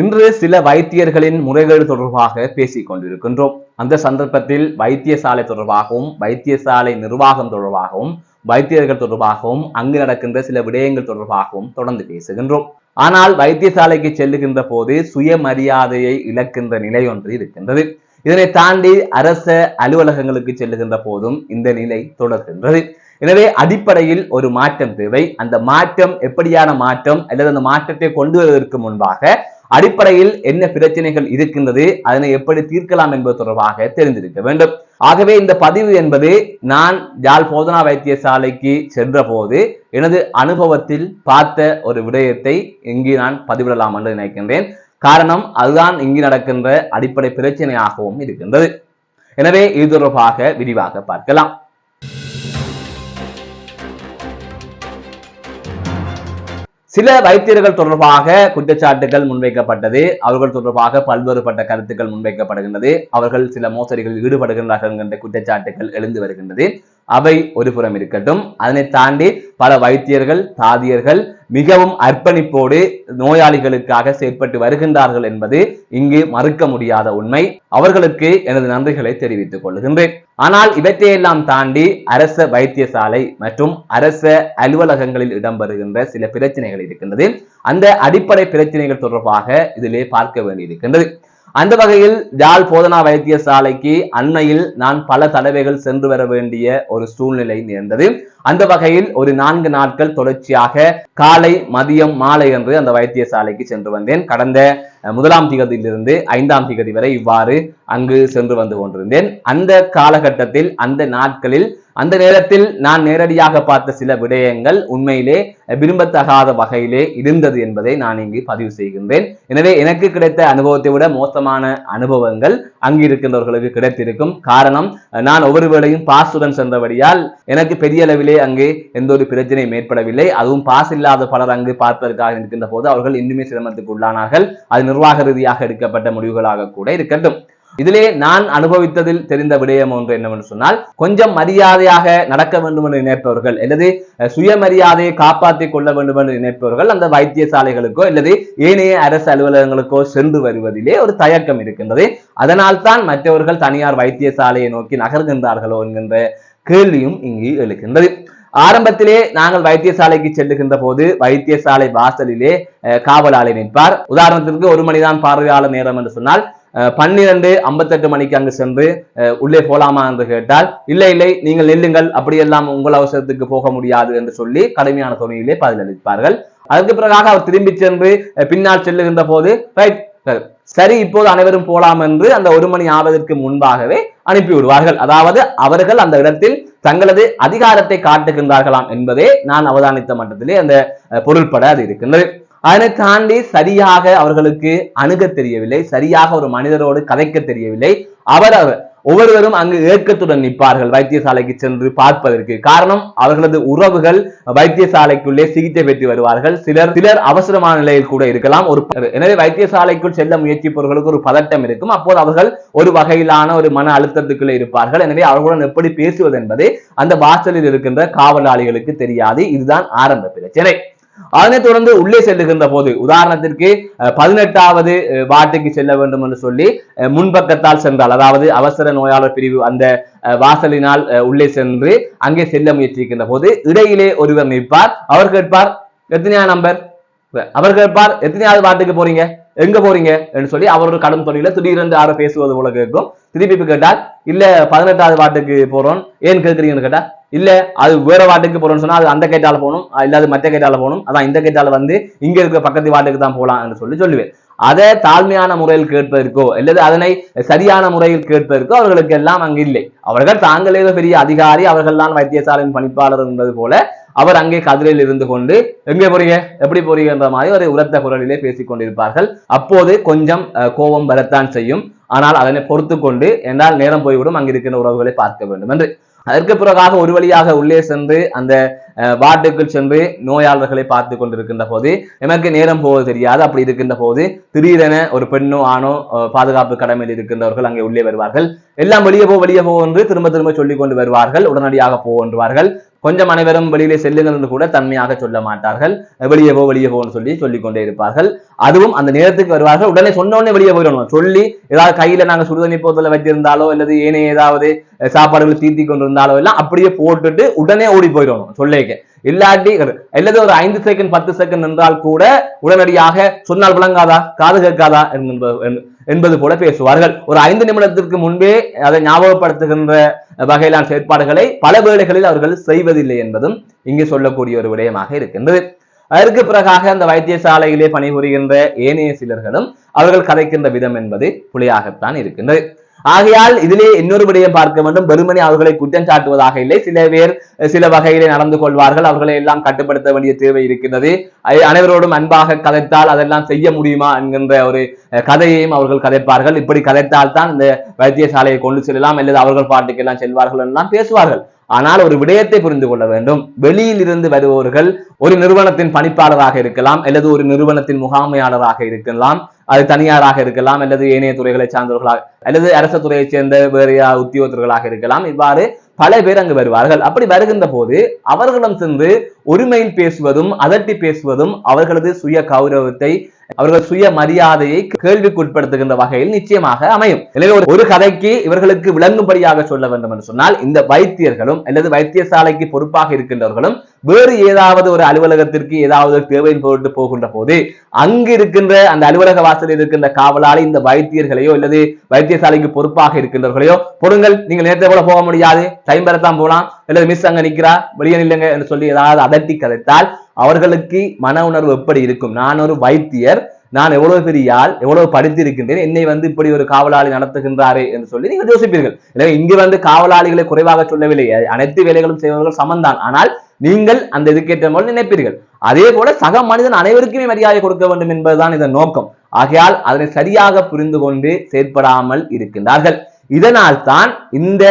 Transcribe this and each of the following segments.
இன்று சில வைத்தியர்களின் முறைகேடு தொடர்பாக பேசிக் கொண்டிருக்கின்றோம். அந்த சந்தர்ப்பத்தில் வைத்தியசாலை தொடர்பாகவும் வைத்தியசாலை நிர்வாகம் தொடர்பாகவும் வைத்தியர்கள் தொடர்பாகவும் அங்கு நடக்கின்ற சில விடயங்கள் தொடர்பாகவும் தொடர்ந்து பேசுகின்றோம். ஆனால் வைத்தியசாலைக்கு செல்லுகின்ற போது சுயமரியாதையை இழக்கின்ற நிலை ஒன்று இருக்கின்றது. இதனை தாண்டி அரச அலுவலகங்களுக்கு செல்லுகின்ற போதும் இந்த நிலை தொடர்கின்றது. எனவே அடிப்படையில் ஒரு மாற்றம் தேவை. அந்த மாற்றம் எப்படியான மாற்றம் அல்லது அந்த மாற்றத்தை கொண்டு வருவதற்கு முன்பாக அடிப்படையில் என்ன பிரச்சனைகள் இருக்கின்றது அதனை எப்படி தீர்க்கலாம் என்பது தொடர்பாக தெரிந்திருக்க வேண்டும். ஆகவே இந்த பதிவு என்பது நான் யாழ் போதனா வைத்தியசாலைக்கு சென்ற போது எனது அனுபவத்தில் பார்த்த ஒரு விடயத்தை இங்கு நான் பதிவிடலாம் என்று நினைக்கின்றேன். காரணம் அதுதான் இங்கு நடக்கின்ற அடிப்படை பிரச்சனையாகவும் இருக்கின்றது. எனவே இது தொடர்பாக விரிவாக பார்க்கலாம். சில வைத்தியர்கள் தொடர்பாக குற்றச்சாட்டுகள் முன்வைக்கப்பட்டது. அவர்கள் தொடர்பாக பல்வேறுபட்ட கருத்துக்கள் முன்வைக்கப்படுகின்றது. அவர்கள் சில மோசடிகளில் ஈடுபடுகின்றார்கள் என்ற குற்றச்சாட்டுகள் எழுந்து வருகின்றது. அவை ஒரு புறம் இருக்கட்டும். அதனை தாண்டி பல வைத்தியர்கள் தாதியர்கள் மிகவும் அர்ப்பணிப்போடு நோயாளிகளுக்காக செயற்பட்டு வருகின்றார்கள் என்பது இங்கு மறுக்க முடியாத உண்மை. அவர்களுக்கு எனது நன்றிகளை தெரிவித்துக் கொள்கின்றேன். ஆனால் இவற்றையெல்லாம் தாண்டி அரச வைத்தியசாலை மற்றும் அரச அலுவலகங்களில் இடம்பெறுகின்ற சில பிரச்சனைகள் இருக்கின்றது. அந்த அடிப்படை பிரச்சனைகள் தொடர்பாக இதிலே பார்க்க வேண்டியிருக்கின்றது. அந்த வகையில் தியால் போதனா வைத்தியசாலைக்கு அண்மையில் நான் பல தடவைகள் சென்று வர வேண்டிய ஒரு சூழ்நிலை நேர்ந்தது. அந்த வகையில் ஒரு நான்கு நாட்கள் தொடர்ச்சியாக காலை மதியம் மாலை என்று அந்த வைத்தியசாலைக்கு சென்று வந்தேன். கடந்த முதலாம் திகதியிலிருந்து ஐந்தாம் திகதி வரை இவ்வாறு அங்கு சென்று வந்து கொண்டிருந்தேன். அந்த காலகட்டத்தில் அந்த நாட்களில் அந்த நேரத்தில் நான் நேரடியாக பார்த்த சில விடயங்கள் உண்மையிலே விரும்பத்தகாத வகையிலே இருந்தது என்பதை நான் இங்கு பதிவு செய்கின்றேன். எனவே எனக்கு கிடைத்த அனுபவத்தை விட மோசமான அனுபவங்கள் அங்கு இருக்கின்றவர்களுக்கு கிடைத்திருக்கும். காரணம் நான் ஒவ்வொரு வேளையும் பாசுடன் சென்றபடியால் எனக்கு பெரிய அளவிலே அங்கு எந்த ஒரு பிரச்சனையும் ஏற்படவில்லை. அதுவும் பாஸ் இல்லாத பலர் அங்கு பார்ப்பதற்காக இருக்கின்ற போது அவர்கள் இன்னுமே சிரமத்துக்கு உள்ளானார்கள். அது நிர்வாக ரீதியாக எடுக்கப்பட்ட முடிவுகளாக கூட இருக்கட்டும். இதிலே நான் அனுபவித்ததில் தெரிந்த விடயம் ஒன்று என்னவென்று சொன்னால் கொஞ்சம் மரியாதையாக நடக்க வேண்டும் என்று நினைப்பவர்கள் அல்லது சுயமரியாதையை காப்பாற்றிக் கொள்ள வேண்டும் என்று நினைப்பவர்கள் அந்த வைத்தியசாலைகளுக்கோ அல்லது ஏனைய அரசு அலுவலகங்களுக்கோ சென்று வருவதிலே ஒரு தயக்கம் இருக்கின்றது. அதனால் தான் மற்றவர்கள் தனியார் வைத்தியசாலையை நோக்கி நகர்கின்றார்களோ என்கின்ற கேள்வியும் இங்கு எழுகின்றது. ஆரம்பத்திலே நாங்கள் வைத்தியசாலைக்கு செல்லுகின்ற போது வைத்தியசாலை வாசலிலே காவலாளி நிற்பார். உதாரணத்திற்கு ஒரு மணிதான் பார்வையாளர் நேரம் என்று சொன்னால் பன்னிரண்டு ஐம்பத்தெட்டு மணிக்கு அங்கு சென்று உள்ளே போலாமா என்று கேட்டால் இல்லை இல்லை நீங்கள் நெல்லுங்கள் அப்படியெல்லாம் உங்கள் அவசரத்துக்கு போக முடியாது என்று சொல்லி கடுமையான துணையிலே பதிலளிப்பார்கள். அதற்கு பிறகாக அவர் திரும்பி சென்று பின்னால் செல்லுகின்ற போது ரைட் சரி இப்போது அனைவரும் போலாம் என்று அந்த ஒரு மணி ஆவதற்கு முன்பாகவே அனுப்பிவிடுவார்கள் அதாவது அவர்கள் அந்த இடத்தில் தங்களது அதிகாரத்தை காட்டுகின்றார்களாம் என்பதே நான் அவதானித்த மட்டத்திலே அந்த பொருள்பட அது இருக்கின்றது. அதனை தாண்டி சரியாக அவர்களுக்கு அணுக தெரியவில்லை. சரியாக ஒரு மனிதரோடு கதைக்க தெரியவில்லை. அவர் ஒவ்வொருவரும் அங்கு ஏக்கத்துடன் நிற்பார்கள். வைத்தியசாலைக்கு சென்று பார்ப்பதற்கு காரணம் அவர்களது உறவுகள் வைத்தியசாலைக்குள்ளே சிகிச்சை பெற்று வருவார்கள். சிலர் சிலர் அவசரமான நிலையில் கூட இருக்கலாம். ஒரு எனவே வைத்தியசாலைக்குள் செல்ல முயற்சிப்பவர்களுக்கு ஒரு பதட்டம் இருக்கும். அப்போது அவர்கள் ஒரு வகையிலான ஒரு மன அழுத்தத்துக்குள்ளே இருப்பார்கள். எனவே அவர்களுடன் எப்படி பேசுவது என்பது அந்த வாசலில் இருக்கின்ற காவலாளிகளுக்கு தெரியாது. இதுதான் ஆரம்ப பிரச்சனை. அதனைத் தொடர்ந்து உள்ளே செல்லுகின்ற போது உதாரணத்திற்கு பதினெட்டாவது வார்டுக்கு செல்ல வேண்டும் என்று சொல்லி முன்பக்கத்தால் சென்றால் அதாவது அவசர நோயாளர் பிரிவு அந்த வாசலினால் உள்ளே சென்று அங்கே செல்ல முயற்சிக்கின்ற போது இடையிலே ஒருவர் நிற்பார். அவர் கேட்பார் எத்தனையா நம்பர் அவர் கேட்பார் எத்தனையாவது வாட்டுக்கு போறீங்க? எங்க போறீங்க? என்று சொல்லி அவர் ஒரு கடும் தொழில திடீரென்று யாரும் பேசுவது போல கேட்கும். திருப்பி கேட்டால் இல்ல பதினெட்டாவது வாட்டுக்கு போறோம். ஏன் கேட்கறீங்கன்னு கேட்டா இல்ல அது வேற வாட்டுக்கு போறோம்னு சொன்னா அது அந்த கேட்டால போகணும். இல்லாத மற்ற கேட்டால போகணும். அதான் இந்த கேட்டால வந்து இங்க இருக்க பக்கத்து வாட்டுக்கு தான் போகலாம் சொல்லி சொல்லுவேன். அதை தாழ்மையான முறையில் கேட்பதற்கோ அல்லது அதனை சரியான முறையில் கேட்பதற்கோ அவர்களுக்கு எல்லாம் அங்கு இல்லை. அவர்கள் தாங்களே பெரிய அதிகாரி அவர்கள் தான் வைத்தியசாலையின் பணிப்பாளர் என்பது போல அவர் அங்கே கதிரில் இருந்து கொண்டு எங்கே போறீங்க? எப்படி போறீங்க? என்ற மாதிரி ஒரு உரத்த குரலிலே பேசிக் கொண்டிருப்பார்கள். அப்போது கொஞ்சம் கோபம் வரத்தான் செய்யும். ஆனால் அதனை பொறுத்து கொண்டு என்றால் நேரம் போய்விடும். அங்கிருக்கின்ற உறவுகளை பார்க்க வேண்டும் என்று. அதற்கு பிறகாக ஒரு வழியாக உள்ளே சென்று அந்த வார்டுக்குள் சென்று நோயாளர்களை பார்த்து கொண்டிருக்கின்ற போது எமக்கு நேரம் போவது தெரியாது. அப்படி இருக்கின்ற போது திடீரென ஒரு பெண்ணோ ஆணோ பாதுகாப்பு கடமையில் இருக்கின்றவர்கள் அங்கே உள்ளே வருவார்கள். எல்லாம் வெளியே போ வெளியே போ என்று திரும்ப திரும்ப சொல்லிக் கொண்டு வருவார்கள். உடனடியாக போன்றுவார்கள் கொஞ்சம் அனைவரும் வெளியிலே செல்லுங்கள் என்று கூட தன்மையாக சொல்ல மாட்டார்கள். வெளியே போ வெளியே போன்னு சொல்லி சொல்லிக் கொண்டே இருப்பார்கள். அதுவும் அந்த நேரத்துக்கு வருவார்கள். உடனே சொன்ன உடனே வெளியே போயிடணும். சொல்லி ஏதாவது கையில நாங்க சுடுதண்ணி போதில் வச்சிருந்தாலோ அல்லது ஏனைய ஏதாவது சாப்பாடுகள் தீர்த்தி கொண்டிருந்தாலோ எல்லாம் அப்படியே போட்டுட்டு உடனே ஓடி போயிடணும். சொல்லேக்க இல்லாட்டி அல்லது ஒரு ஐந்து செகண்ட் பத்து செகண்ட் என்றால் கூட உடனடியாக சொன்னால் விளங்காதா? காது கேட்காதா? என்பது போல பேசுவார்கள். ஒரு ஐந்து நிமிடத்திற்கு முன்பே அதை ஞாபகப்படுத்துகின்ற வகையிலான செயற்பாடுகளை பல வேளைகளில் அவர்கள் செய்வதில்லை என்பதும் இங்கு சொல்லக்கூடிய ஒரு விடயமாக இருக்கின்றது. அதற்கு பிறகாக அந்த வைத்தியசாலையிலே பணிபுரிகின்ற ஏனைய சிலர்களும் அவர்கள் கதைக்கின்ற விதம் என்பது புலியாகத்தான் இருக்கின்றது. ஆகையால் இதிலே இன்னொரு விடயம் பார்க்க வேண்டும். வெறுமனே அவர்களை குற்றம் சாட்டுவதாக இல்லை. சில பேர் சில வகையிலே நடந்து கொள்வார்கள். அவர்களை எல்லாம் கட்டுப்படுத்த வேண்டிய தேவை இருக்கின்றது. அனைவரோடும் அன்பாக கதைத்தால் அதெல்லாம் செய்ய முடியுமா என்கின்ற ஒரு கதையையும் அவர்கள் கதைப்பார்கள். இப்படி கதைத்தால் தான் இந்த வைத்தியசாலையை கொண்டு செல்லலாம். அல்லது அவர்கள் பாட்டுக்கு எல்லாம் செல்வார்கள் எல்லாம் பேசுவார்கள். ஆனால் ஒரு விடயத்தை புரிந்து கொள்ள வேண்டும். வெளியில் இருந்து வருபவர்கள் ஒரு நிறுவனத்தின் பணிப்பாளராக இருக்கலாம் அல்லது ஒரு நிறுவனத்தின் முகாமையாளராக இருக்கலாம் அது தனியாராக இருக்கலாம் அல்லது ஏனைய துறைகளை சார்ந்தவர்களாக அல்லது அரசு துறையைச் சேர்ந்த வேறு உத்தியோகத்தர்களாக இருக்கலாம். இவ்வாறு பல பேர் அங்கு வருவார்கள். அப்படி வருகின்ற போது அவர்களிடம் சென்று ஒருமையில் பேசுவதும் அதட்டி பேசுவதும் அவர்களது சுய கௌரவத்தை அவர்கள் சுய மரியாதையை கேள்விக்குட்படுத்துகின்ற வகையில் நிச்சயமாக அமையும். எனவே ஒரு- கதைக்கு இவர்களுக்கு விளங்கும்படியாக சொல்ல வேண்டும் என்று சொன்னால் இந்த வைத்தியர்களும் அல்லது வைத்தியசாலைக்கு பொறுப்பாக இருக்கின்றவர்களும் வேறு ஏதாவது ஒரு அலுவலகத்திற்கு ஏதாவது தேவையின் பொருட்டு போகின்ற போது அங்கு இருக்கின்ற அந்த அலுவலக வாசலில் இருக்கின்ற காவலாளி இந்த வைத்தியர்களையோ அல்லது வைத்தியசாலைக்கு பொறுப்பாக இருக்கின்றவர்களையோ பொருங்கள் நீங்கள் நேரத்தை போல போக முடியாது டைம் பெறத்தான் போலாம் அல்லது மிஸ் அங்க நிக்கிறா வெளியே நில்லுங்க என்று சொல்லி ஏதாவது அதட்டி கதைத்தால் அவர்களுக்கு மன உணர்வு எப்படி இருக்கும்? நான் ஒரு வைத்தியர் நான் எவ்வளவு பெரிய ஆள் எவ்வளவு படித்திருக்கின்றேன் என்னை வந்து இப்படி ஒரு காவலாளி நடத்துகின்றாரே என்று சொல்லி நீங்கள் யோசிப்பீர்கள். எனவே இங்கு வந்து காவலாளிகளை குறைவாக சொல்லவில்லை. அனைத்து வேலைகளும் செய்வர்கள் சமந்தான். ஆனால் நீங்கள் அந்த இதுக்கேற்ற போல் நினைப்பீர்கள். அதே போல சக மனிதன் அனைவருக்குமே மரியாதை கொடுக்க வேண்டும் என்பதுதான் இதன் நோக்கம். ஆகையால் அதனை சரியாக புரிந்து கொண்டு செயற்படாமல் இருக்கின்றார்கள். இதனால் தான் இந்த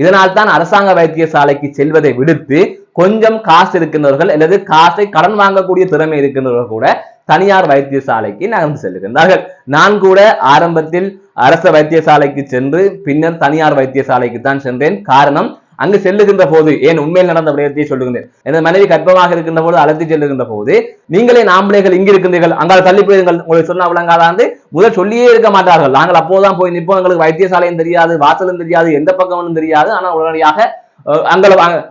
இதனால் தான் அரசாங்க வைத்தியசாலைக்கு செல்வதை விடுத்து கொஞ்சம் காசு இருக்கின்றவர்கள் அல்லது காசை கடன் வாங்கக்கூடிய திறமை இருக்கின்றவர்கள் கூட தனியார் வைத்தியசாலைக்கு நகர்ந்து செல்கின்றார்கள். நான் கூட ஆரம்பத்தில் அரச வைத்தியசாலைக்கு சென்று பின்னர் தனியார் வைத்தியசாலைக்கு தான் சென்றேன். காரணம் அங்கு செல்லுகின்ற போது ஏன் உண்மையில் நடந்த விடயத்தை சொல்லுகின்றேன். எனது மனைவி கர்ப்பமாக இருக்கின்ற போது அழைத்து செல்லுகின்ற போது நீங்களே நாம்பளைகள் இங்கு இருக்கின்றீர்கள் அங்கால் தள்ளி போயிருங்கள் உங்களுக்கு சொன்ன விளங்காதாந்து முதல் சொல்லியே இருக்க மாட்டார்கள். நாங்கள் அப்போதான் போய் நிற்போம். எங்களுக்கு வைத்தியசாலையும் தெரியாது வாசலும் தெரியாது எந்த பக்கமும் தெரியாது. ஆனால் உடனடியாக அங்கே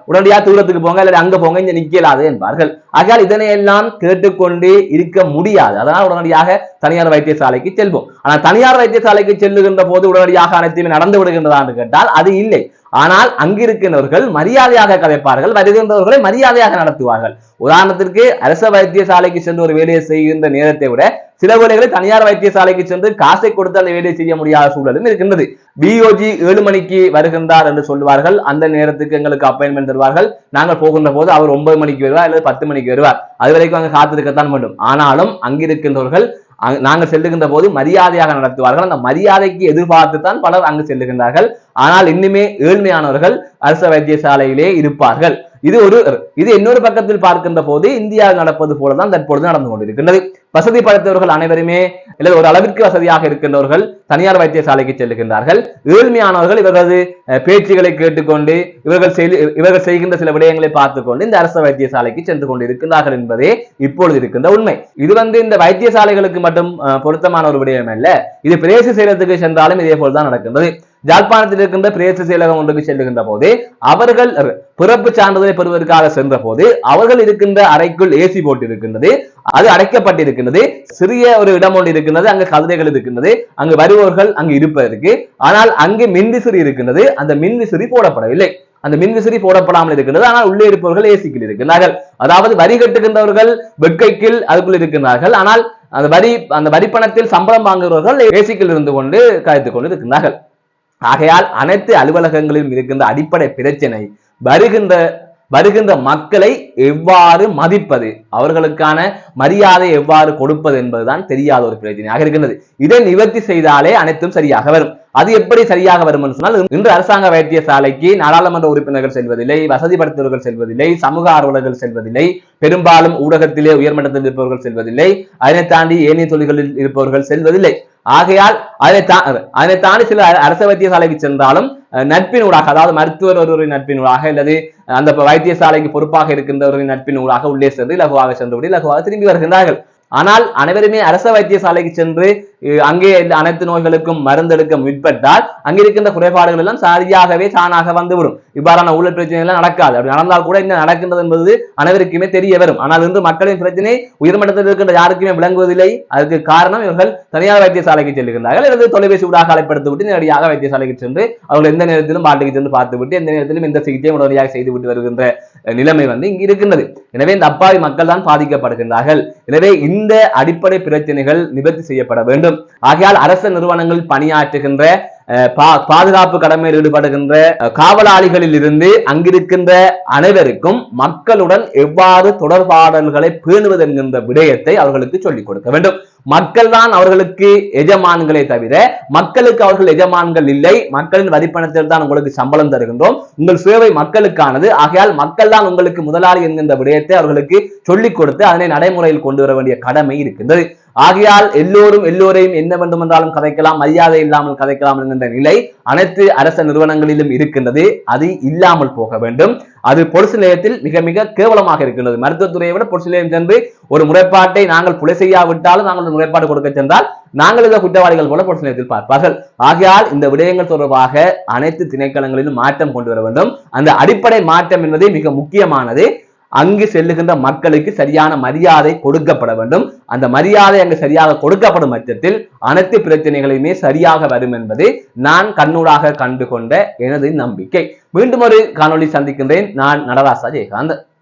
உடனடியாக தூரத்துக்கு போங்க இல்லை அங்க போங்க இங்க நிற்கலாது என்பார்கள். ஆகையால் இதனையெல்லாம் கேட்டுக்கொண்டே இருக்க முடியாது. அதனால் உடனடியாக தனியார் வைத்தியசாலைக்கு செல்வோம். ஆனால் தனியார் வைத்தியசாலைக்கு செல்லுகின்ற போது உடனடியாக அனைத்துமே நடந்து விடுகின்றதா என்று கேட்டால் அது இல்லை. ஆனால் அங்கிருக்கின்றவர்கள் மரியாதையாக கதைப்பார்கள் வருகின்றவர்களை மரியாதையாக நடத்துவார்கள். உதாரணத்திற்கு அரச வைத்தியசாலைக்கு சென்று ஒரு வேலையை செய்கின்ற நேரத்தை விட சில வேலைகளை தனியார் வைத்தியசாலைக்கு சென்று காசை கொடுத்து அந்த வேலையை செய்ய முடியாத சூழலும் இருக்கின்றது. பிஓஜி ஏழு மணிக்கு வருகின்றார் என்று சொல்வார்கள் அந்த நேரத்துக்கு எங்களுக்கு அப்பாயின்மெண்ட் தருவார்கள். நாங்கள் போகின்ற போது அவர் ஒன்பது மணிக்கு வருவார் அல்லது பத்து மணிக்கு வருவார். அது வரைக்கும் அங்கே காத்திருக்கத்தான் வேண்டும். ஆனாலும் அங்கிருக்கின்றவர்கள் நாங்கள் செல்லுகின்ற போது மரியாதையாக நடத்துவார்கள். அந்த மரியாதைக்கு எதிர்பார்த்து தான் பலர் அங்கு செல்லுகின்றார்கள். ஆனால் இன்னுமே ஏழ்மையானவர்கள் அரச வைத்தியசாலையிலே இருப்பார்கள். இது ஒரு இது இன்னொரு பக்கத்தில் பார்க்கின்ற போது இந்தியாவில் நடப்பது போலதான் தற்பொழுது நடந்து கொண்டிருக்கின்றது. வசதி படைத்தவர்கள் அனைவருமே அல்லது ஒரு அளவிற்கு வசதியாக இருக்கின்றவர்கள் தனியார் வைத்தியசாலைக்கு செல்லுகின்றார்கள் ஏழ்மையானவர்கள் இவர்களது பேச்சுகளை கேட்டுக்கொண்டு இவர்கள் செய் இவர்கள் செய்கின்ற சில விடயங்களை பார்த்துக்கொண்டு இந்த அரசு வைத்தியசாலைக்கு சென்று கொண்டு இருக்கின்றார்கள் என்பதே இப்பொழுது இருக்கின்ற உண்மை. இது வந்து இந்த வைத்தியசாலைகளுக்கு மட்டும் பொருத்தமான ஒரு விடயம் அல்ல இது பிரேச சேலத்துக்கு சென்றாலும் இதே போல்தான் நடக்கின்றது. ஜாழ்ப்பாணத்தில் இருக்கின்ற பிரேச செயலகம் ஒன்றுக்கு செல்லுகின்ற போது அவர்கள் பிறப்பு சான்றிதழை பெறுவதற்காக சென்ற போது அவர்கள் இருக்கின்ற அறைக்குள் ஏசி போட்டு இருக்கின்றது. அது அடைக்கப்பட்டிருக்கின்றது. சிறிய ஒரு இடம் ஒன்று இருக்கின்றது. அங்கு கதிரைகள் இருக்கின்றது. அங்கு வருபவர்கள் அங்கு இருப்பதற்கு. ஆனால் அங்கு மின்விசிறி இருக்கின்றது. அந்த மின்விசிறி போடப்படவில்லை. அந்த மின்விசிறி போடப்படாமல் இருக்கின்றது. ஆனால் உள்ளே இருப்பவர்கள் ஏசிக்கில் இருக்கின்றார்கள். அதாவது வரி கட்டுகின்றவர்கள் வெட்கைக்கில் அதுக்குள் இருக்கின்றார்கள். ஆனால் அந்த வரி அந்த வரி பணத்தில் சம்பளம் வாங்குகிறவர்கள் ஏசிக்கில் இருந்து கொண்டு கழித்துக் கொண்டு இருக்கின்றார்கள். ஆகையால் அனைத்து அலுவலகங்களிலும் இருக்கின்ற அடிப்படை பிரச்சனை வருகின்ற வருகின்ற மக்களை எவ்வாறு மதிப்பது? அவர்களுக்கான மரியாதை எவ்வாறு கொடுப்பது என்பதுதான் தெரியாத ஒரு பிரச்சனையாக இருக்கின்றது. இதை நிவர்த்தி செய்தாலே அனைத்தும் சரியாக வரும். அது எப்படி சரியாக வரும் என்று சொன்னால் இன்று அரசாங்க வைத்தியசாலைக்கு நாடாளுமன்ற உறுப்பினர்கள் செல்வதில்லை வசதி செல்வதில்லை சமூக ஆர்வலர்கள் செல்வதில்லை பெரும்பாலும் ஊடகத்திலே உயர்மட்டத்தில் இருப்பவர்கள் செல்வதில்லை அதனை தாண்டி ஏனைய தொழில்களில் இருப்பவர்கள் செல்வதில்லை. ஆகையால் அதனை தா அதனை தாண்டி சில அரச வைத்தியசாலைக்கு சென்றாலும் அஹ், நட்பினூடாக அதாவது மருத்துவர் ஒருவரின் நட்பின் ஊடாக அல்லது அந்த வைத்தியசாலைக்கு பொறுப்பாக இருக்கின்றவரின் நட்பினூடாக உள்ளே சென்று இலகுவாக சென்றுவிட்டு இலகுவாக திரும்பி வருகின்றார்கள். ஆனால் அனைவருமே அரச வைத்தியசாலைக்கு சென்று அங்கே இந்த அனைத்து நோய்களுக்கும் மருந்தெடுக்க முற்பட்டால் அங்கிருக்கின்ற குறைபாடுகள் எல்லாம் சரியாகவே தானாக வந்துவிடும். இவ்வாறான ஊழல் பிரச்சனை எல்லாம் நடக்காது. அப்படி நடந்தால் கூட என்ன நடக்கின்றது என்பது அனைவருக்குமே தெரிய வரும். ஆனால் இன்று மக்களின் பிரச்சனை உயர்மட்டத்தில் இருக்கின்ற யாருக்குமே விளங்குவதில்லை. அதுக்கு காரணம் இவர்கள் தனியார் வைத்தியசாலைக்கு செல்லுகின்றார்கள். அல்லது தொலைபேசி ஊடாக அழைப்படுத்தி விட்டு நேரடியாக வைத்தியசாலைக்கு சென்று அவர்கள் எந்த நேரத்திலும் பாட்டுக்கு சென்று பார்த்து விட்டு எந்த நேரத்திலும் எந்த சிகிச்சையும் உடனடியாக செய்து விட்டு வருகின்ற நிலைமை வந்து இங்கு இருக்கின்றது. எனவே இந்த அப்பாவி மக்கள் தான் பாதிக்கப்படுகின்றார்கள். எனவே இந்த அடிப்படை பிரச்சனைகள் நிவர்த்தி செய்யப்பட வேண்டும். ஆகையால் அரச நிறுவனங்களில் பணியாற்றுகின்ற பாதுகாப்பு கடமையில் ஈடுபடுகின்ற காவலாளிகளில் இருந்து அங்கிருக்கின்ற அனைவருக்கும் மக்களுடன் எவ்வாறு தொடர்பாடல்களை பேணுவது என்கின்ற விடயத்தை அவர்களுக்கு சொல்லிக் கொடுக்க வேண்டும். மக்கள் தான் அவர்களுக்கு எஜமான்களே தவிர மக்களுக்கு அவர்கள் எஜமான்கள் இல்லை. மக்களின் வரிப்பணத்தில் தான் உங்களுக்கு சம்பளம் தருகின்றோம். உங்கள் சேவை மக்களுக்கானது. ஆகையால் மக்கள் தான் உங்களுக்கு முதலாளி என்கின்ற விடயத்தை அவர்களுக்கு சொல்லிக் கொடுத்து அதனை நடைமுறையில் கொண்டு வர வேண்டிய கடமை இருக்கின்றது. ஆகையால் எல்லோரும் எல்லோரையும் என்ன வேண்டுமென்றாலும் கதைக்கலாம் மரியாதை இல்லாமல் கதைக்கலாம் என்கின்ற நிலை அனைத்து அரச நிறுவனங்களிலும் இருக்கின்றது. அது இல்லாமல் போக வேண்டும். அது பொலிசு நிலையத்தில் மிக மிக கேவலமாக இருக்கின்றது. மருத்துவத்துறையை விட பொலிசு நிலையம் சென்று ஒரு முறைப்பாட்டை நாங்கள் புலை செய்யாவிட்டாலும் நாங்கள் ஒரு முறைப்பாடு கொடுக்க சென்றால் நாங்கள் இதை குற்றவாளிகள் போல பொலிசு நிலையத்தில் பார்ப்பார்கள். ஆகையால் இந்த விடயங்கள் தொடர்பாக அனைத்து திணைக்களங்களிலும் மாற்றம் கொண்டு வர வேண்டும். அந்த அடிப்படை மாற்றம் என்பதே மிக முக்கியமானது. அங்கு செல்லுகின்ற மக்களுக்கு சரியான மரியாதை கொடுக்கப்பட வேண்டும். அந்த மரியாதை அங்கு சரியாக கொடுக்கப்படும் பட்சத்தில் அனைத்து பிரச்சனைகளையுமே சரியாக வரும் என்பது நான் கண்ணூடாக கண்டு கொண்ட எனது நம்பிக்கை. மீண்டும் ஒரு காணொளி சந்திக்கின்றேன். நான் நடராசா ஜெயகாந்த்.